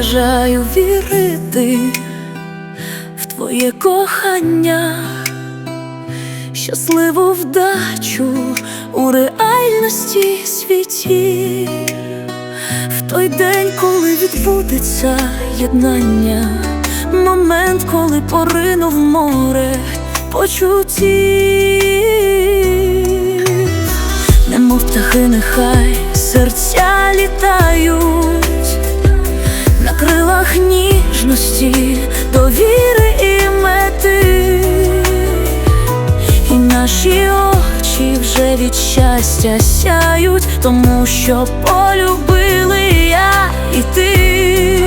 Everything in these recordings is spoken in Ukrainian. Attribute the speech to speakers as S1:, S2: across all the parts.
S1: бажаю вірити в твоє кохання, щасливу вдачу у реальності світі, в той день, коли відбудеться єднання, момент, коли поринув море почуттів, немов птахи, нехай серця літають ніжності, довіри і мети, і наші очі вже від щастя сяють, тому що полюбили я і ти,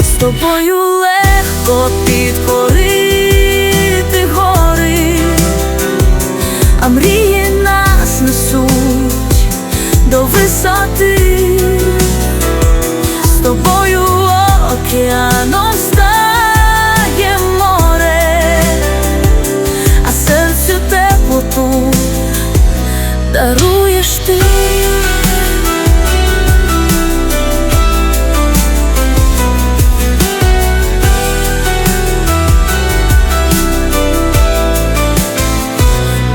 S1: з тобою легко підкорити гори, а мрії нас несуть до висоти. З тобою океаном стає море, а серцю теплоту даруєш ти.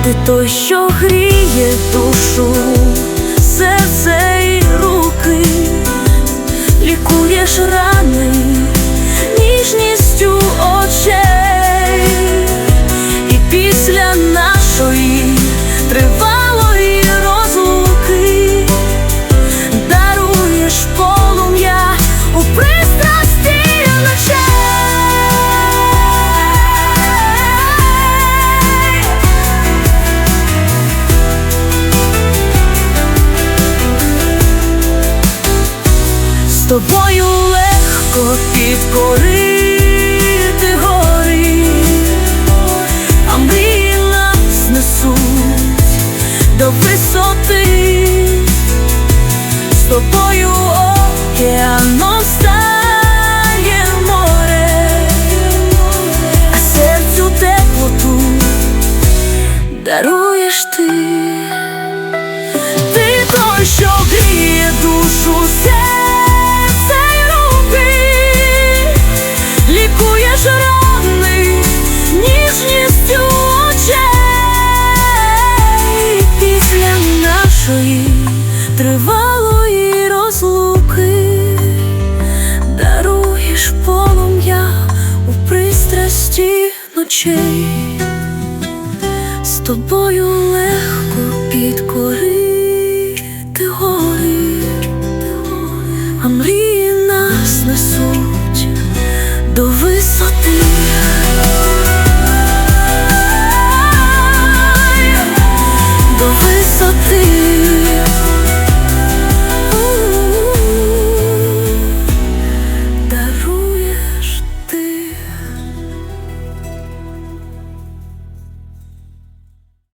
S1: Ти той, що гріє душу, тобою легко підкорити гори, а мрії нас несуть до висоти, з тобою океаном море, а серцю теплоту даруєш ти. Ти той, що гріє душу, нашої тривалої розлуки, даруєш полум'я у пристрасті ночей, з тобою легко підкорити гори, а мрії нас несуть.